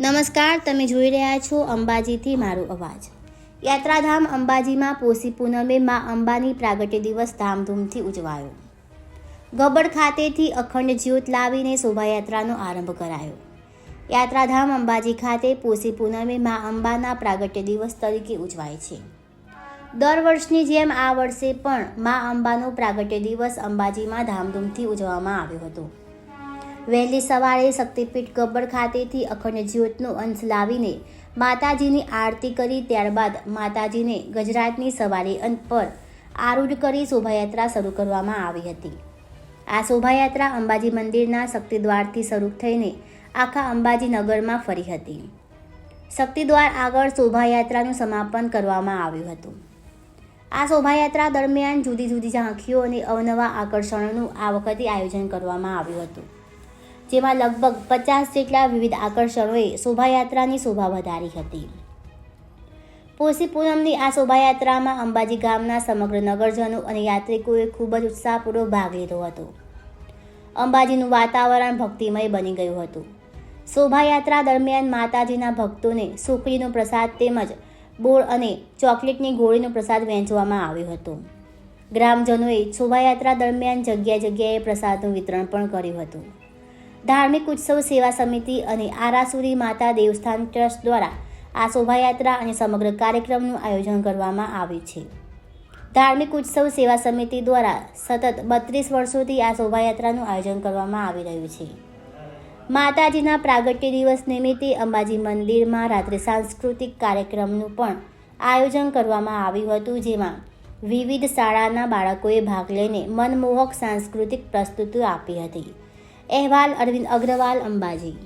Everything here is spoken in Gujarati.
નમસ્કાર, તમે જોઈ રહ્યા છો અંબાજીથી મારો અવાજ. યાત્રાધામ અંબાજીમાં પોષી પૂનમે મા અંબાની પ્રાગટ્ય દિવસ ધામધૂમથી ઉજવાયો. ગબડ ખાતેથી અખંડ જ્યોત લાવીને શોભાયાત્રાનો આરંભ કરાયો. યાત્રાધામ અંબાજી ખાતે પોષી પૂનમે મા અંબાના પ્રાગટ્ય દિવસ તરીકે ઉજવાય છે. દર વર્ષની જેમ આ વર્ષે પણ મા અંબાનો પ્રાગટ્ય દિવસ અંબાજીમાં ધામધૂમથી ઉજવવામાં આવ્યો હતો. વહેલી સવારે શક્તિપીઠ ગબ્બર ખાતેથી અખંડ જ્યોતનો અંશ લાવીને માતાજીની આરતી કરી ત્યારબાદ માતાજીને ગજરાતની સવારી અંત પર આરૂઢ કરી શોભાયાત્રા શરૂ કરવામાં આવી હતી. આ શોભાયાત્રા અંબાજી મંદિરના શક્તિદ્વારથી શરૂ થઈને આખા અંબાજી નગરમાં ફરી હતી. શક્તિદ્વાર આગળ શોભાયાત્રાનું સમાપન કરવામાં આવ્યું હતું. આ શોભાયાત્રા દરમિયાન જુદી જુદી ઝાંખીઓ અને અવનવા આકર્ષણોનું આ વખતે આયોજન કરવામાં આવ્યું હતું. જેમાં લગભગ પચાસ જેટલા વિવિધ આકર્ષણોએ શોભાયાત્રાની શોભા વધારી હતી. પોષી પૂનમની આ શોભાયાત્રામાં અંબાજી ગામના સમગ્ર નગરજનો અને યાત્રિકોએ ખૂબ જ ઉત્સાહપૂર્વક ભાગ લીધો હતો. અંબાજીનું વાતાવરણ ભક્તિમય બની ગયું હતું. શોભાયાત્રા દરમિયાન માતાજીના ભક્તોને સુખડીનો પ્રસાદ તેમજ બોર અને ચોકલેટની ગોળીનો પ્રસાદ વહેંચવામાં આવ્યો હતો. ગ્રામજનોએ શોભાયાત્રા દરમિયાન જગ્યા જગ્યાએ પ્રસાદનું વિતરણ પણ કર્યું હતું. ધાર્મિક ઉત્સવ સેવા સમિતિ અને આરાસુરી માતા દેવસ્થાન ટ્રસ્ટ દ્વારા આ શોભાયાત્રા અને સમગ્ર કાર્યક્રમનું આયોજન કરવામાં આવ્યું છે. ધાર્મિક ઉત્સવ સેવા સમિતિ દ્વારા સતત બત્રીસ વર્ષોથી આ શોભાયાત્રાનું આયોજન કરવામાં આવી રહ્યું છે. માતાજીના પ્રાગટ્ય દિવસ નિમિત્તે અંબાજી મંદિરમાં રાત્રે સાંસ્કૃતિક કાર્યક્રમનું પણ આયોજન કરવામાં આવ્યું હતું, જેમાં વિવિધ શાળાના બાળકોએ ભાગ લઈને મનમોહક સાંસ્કૃતિક પ્રસ્તુતિ આપી હતી. અહેવાલ અરવિંદ અગ્રવાલ અંબાજી